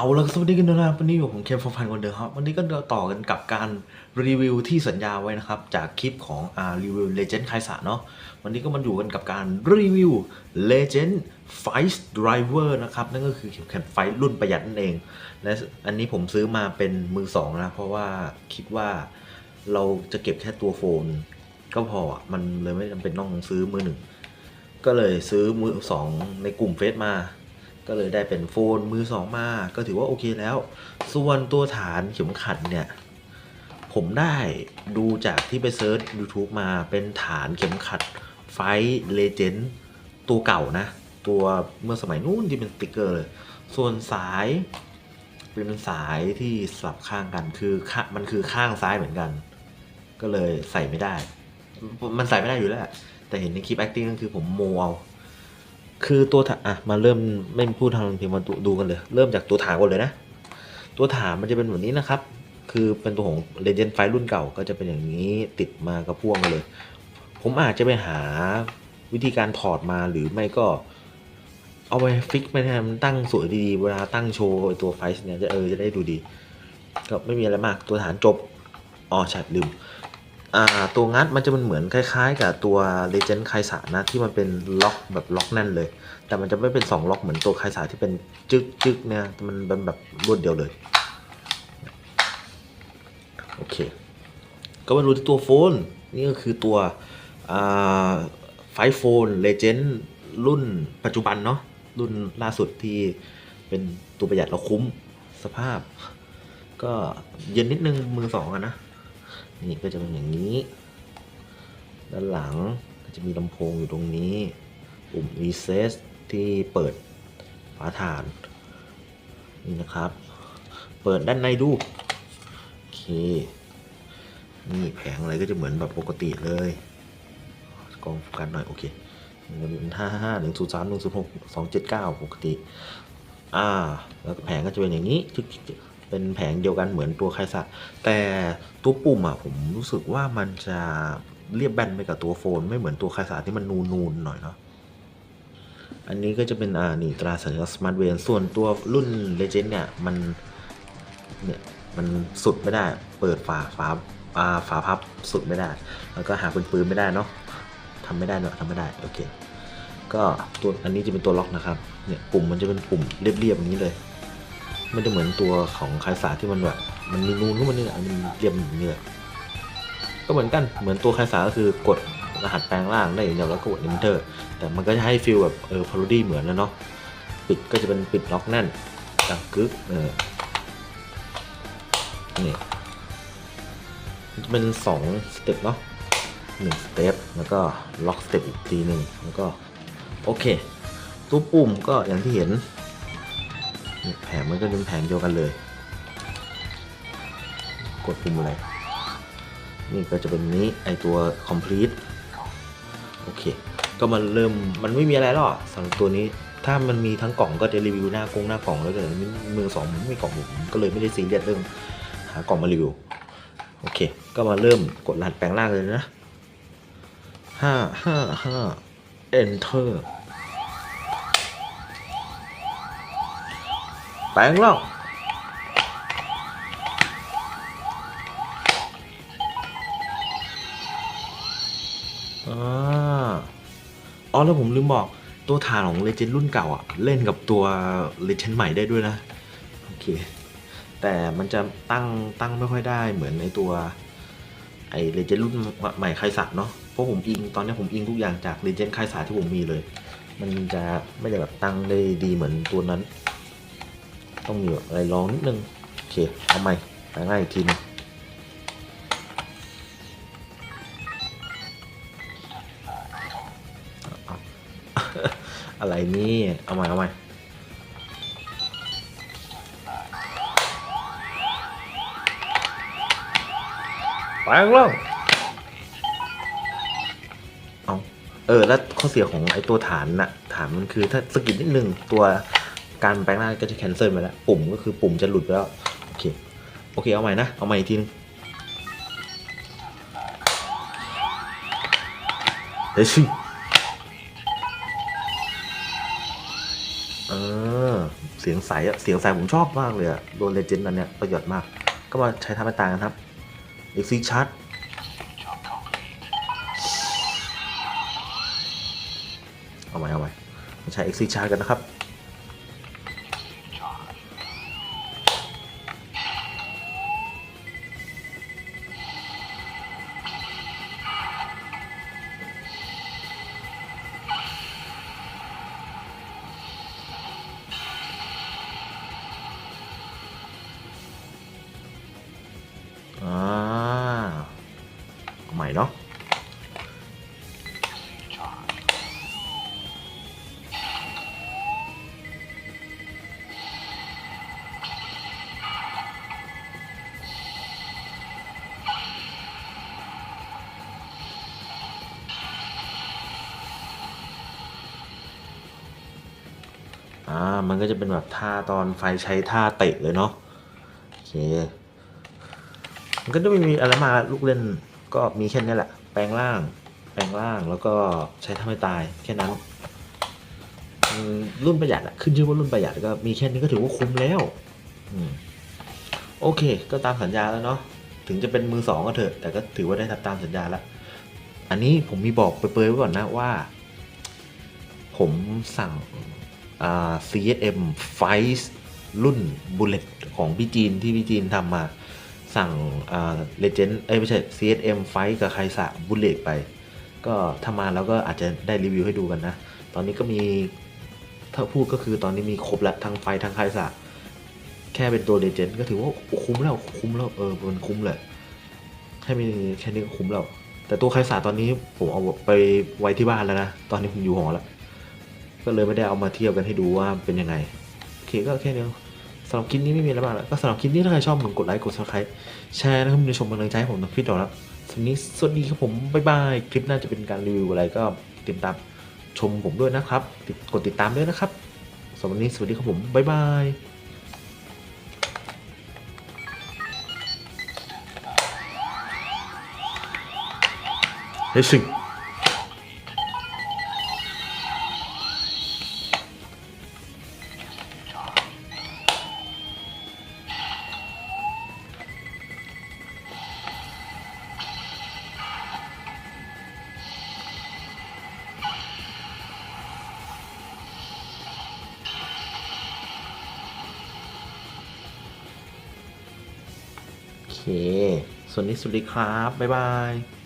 เอาละสวัสดีกันนะครับวันนี้อยู่ผมเคมฟอร์ฟันคนเดิมครับ วันนี้ก็ต่อกันกับการรีวิวที่สัญญาไว้นะครับ จากคลิปของอ่ารีวิว Legend ไคสะเนาะวันนี้ก็มาอยู่กันกับการรีวิว Legend Fight Driver นะครับ นั่นก็คือเข็มขัดไฟรุ่นประหยัดนั่นเอง และอันนี้ผมซื้อมาเป็นมือสองนะ เพราะว่าคิดว่าเราจะเก็บแค่ตัวโฟน ก็พออะมันเลยไม่จำเป็นต้องซื้อมือหนึ่งก็เลยซื้อมือสองในกลุ่มเฟซมา ก็เลยได้เป็นโฟนมือสองมา ก็ถือว่าโอเคแล้ว ส่วนตัวฐานเข็มขัดเนี่ย ผมได้ดูจากที่ไปเซิร์ช YouTube มาเป็นฐานเข็มขัดไฟเลเจนด์ตัวเก่านะ ตัวเมื่อสมัยนู้นที่เป็นสติกเกอร์เลย ส่วนสายเป็นสายที่สลับข้างกันคือมันคือข้างซ้ายเหมือนกัน ก็เลยใส่ไม่ได้ มันใส่ไม่ได้อยู่แล้ว แต่เห็นในคลิป acting ก็คือผมโมเอา คือตัวฐาอะมาเริ่มไม่พูดทางเพียงมาดูดูกันเลย เริ่มจากตัวฐานก่อนเลยนะ ตัวฐานมันจะเป็นแบบนี้นะครับ คือเป็นตัวของ Legend ไฟรุ่นเก่าก็จะเป็นอย่างนี้ติดมากระพ่วงมาเลย ผมอาจจะไปหาวิธีการถอดมาหรือไม่ก็ เอาไปฟิกไปให้มันตั้งสวยดีๆเวลาตั้งโชว์ตัวไฟเนี่ยจะเออจะได้ดูดี ก็ไม่มีอะไรมากตัวฐานจบอ๋อใช่ลืม ตัวงัดมันจะมันเหมือนคล้ายๆ กับตัว Legend ไคสานะที่มันเป็นล็อกแบบล็อกแน่นเลย แต่มันจะไม่เป็น 2 ล็อกเหมือนตัวไคสาที่เป็นจึกจึกเนี่ยมันเป็นแบบรวดเดียวเลยโอเคก็มาดูที่ตัวโฟน นี่ก็คือตัวไฟโฟนเลเจนด์รุ่นปัจจุบันเนาะรุ่นล่าสุดที่เป็นตัวประหยัดเราคุ้มสภาพ ก็เย็นนิดนึงมือสองอะนะ นี่ก็จะเป็นอย่างนี้ ด้านหลังก็จะมีลำโพงอยู่ตรงนี้ ปุ่ม recess ที่เปิดฝาถ่าน นี่นะครับ เปิดด้านในดูโอเค นี่แผงอะไรก็จะเหมือนแบบปกติเลยกองกัสหน่อย โอเคมันเป็นห้าห้าหนึ่งศูนย์สามหนึ่งศูนย์หกสองเจ็ดเก้าปกติ อ่า แล้วแผงก็จะเป็นอย่างนี้ทึก เป็นแผงเดียวกันเหมือนตัวไคสะแต่ตัวปุ่มอะผมรู้สึกว่ามันจะเรียบแบนไปกับตัวโฟน ไม่เหมือนตัวไคสะที่มันนูนๆหน่อยเนาะอันนี้ก็จะเป็นอ่านี่ตราสัญลักษณ์ Smart w a y ส่วนตัวรุ่น Legend เนี่ยมันเนี่ยมันสุดไม่ได้ เปิดฝาฝาาฝาพับสุดไม่ได้ แล้วก็หาปืนปืนไม่ได้เนาะทำไม่ได้เนาะทำไม่ได้โอเคก็ตัวอันนี้จะเป็นตัวล็อกนะครับเนี่ยปุ่มมันจะเป็นปุ่มเรียบๆอย่างนี้เลย ไม่ได้เหมือนตัวของคายสาที่มันแบบ มันมีนูนขึ้นมาเนี่ยอันนี้มันเรียบอย่างนี้เลยก็เหมือนกันเหมือนตัวคายสาก็คือกดรหัสแปลงร่างได้อย่างเดียวแล้วก็กด enter แต่มันก็จะให้ฟีลแบบเออพาโรดี้เหมือนแล้วเนาะปิดก็จะเป็นปิดล็อกแน่นดังกึกเออนี่เป็นสองสเต็ปเนาะหนึ่งสเต็ปแล้วก็ล็อกสเต็ปอีกทีหนึ่งแล้วก็โอเค ตัวปุ่มก็อย่างที่เห็น แผงมันก็เป็นแผงเดียวกันเลย กดปุ่มอะไร นี่ก็จะเป็นนี้ไอตัว complete โอเค ก็มันเริ่มมันไม่มีอะไรหรอกสำหรับตัวนี้ ถ้ามันมีทั้งกล่องก็จะรีวิวหน้ากงหน้ากล่องแล้วแต่มือสองไม่มีกล่องผมก็เลยไม่ได้ซีเรียสเรื่องหากล่องมารีวิวโอเค ก็มาเริ่มกดรหัสแปลงร่างเลยนะห้าห้าห้า enter แปลงร่างอ่าอ๋อแล้วผมลืมบอกตัวฐานของ Legend รุ่นเก่าอะ เล่นกับตัว Legend ใหม่ได้ด้วยนะ โอเค แต่มันจะตั้งตั้งไม่ค่อยได้เหมือนในตัว ไอเลเจนด์รุ่นใหม่ไคสัตเนาะเพราะผมอิงตอนนี้ผมอิงทุกอย่างจากเลเจนไคสัตที่ผมมีเลย มันจะไม่ได้แบบตั้งได้ดีเหมือนตัวนั้น ต้องมีอะไรลองนิดนึง โอเค เอาใหม่ไปง่ายอีกทีนึงอะไรนี่ เอาใหม่ เอาใหม่แปลงร่างเอาเออ แล้วข้อเสียของไอ้ตัวฐานน่ะ ฐานมันคือถ้าสะกิดนิดนึงตัว การแปลงร่าก็จะแคนเซิลไปแล้ว ปุ่มก็คือปุ่มจะหลุดไปแล้ว โอเค โอเค เอาใหม่นะ เอาใหม่อีกทีนึงเฮ้ยชิเออเสียงใสอะเสียงใสผมชอบมากเลยอะโดนเลเจนด์อันเนี้ยประโยชน์มาก ก็มาใช้ทำให้ตายกันครับ e x i c h a r t เอาไว้เอาไว้มาใช้ e x i c h a r t กันนะครับาใหม่เนาะอ่า มันก็จะเป็นแบบท่าตอนไฟใช้ท่าเตะเลยเนาะ โอเค มันก็จะไม่มีอะไรมาลูกเล่น ก็มีแค่นี้แหละ แปลงร่าง แปลงร่างแล้วก็ใช้ทำให้ตายแค่นั้นรุ่นประหยัดอะขึ้นชื่อว่ารุ่นประหยัดก็มีแค่นี้ก็ถือว่าคุ้มแล้วอโอเค ก็ตามสัญญาแล้วเนาะถึงจะเป็นมือสองก็เถอะ แต่ก็ถือว่าได้ทำตามสัญญาแล้ว อันนี้ผมมีบอกเปรยๆไว้ก่อนนะว่า ผมสั่ง CSM Fight รุ่น Bullet ของพี่จีนที่พี่จีนทำมา สั่งอ่า Legend เอ้ยไม่ใช่ CSM Fight กับไคสะ Bullet ไป ก็ถ้ามาแล้วก็อาจจะได้รีวิวให้ดูกันนะ ตอนนี้ก็มีถ้าพูดก็คือตอนนี้มีครบแล้วทั้งไฟทั้งไคสะแค่เป็นตัว Legend ก็ถือว่าคุ้มแล้วคุ้มแล้วเออมันคุ้มเลยแค่มีแค่นี้ก็คุ้มแล้ว แต่ตัวไคสะตอนนี้ผมเอาไปไว้ที่บ้านแล้วนะตอนนี้ผมอยู่หอแล้วก็เลยไม่ได้เอามาเทียบกันให้ดูว่าเป็นยังไงโอเคก็แค่นี้ สำหรับคลิปนี้ไม่มีอะไรมากแล้วก็สำหรับคลิปนี้ถ้าใครชอบผมกดไลค์กด subscribe แชร์นะครับมีชมกำลังใจให้ผมนะพี่ต่อแล้วสำหรับนี้สวัสดีครับผมบ๊ายบายคลิปหน้าจะเป็นการรีวิวอะไรก็ติดตามชมผมด้วยนะครับกดติดตามด้วยนะครับสำหรับวันนี้สวัสดีครับผมบ๊ายบายเฮ้ยสิ ส่วนนี้สวัสดีครับ บ๊ายบาย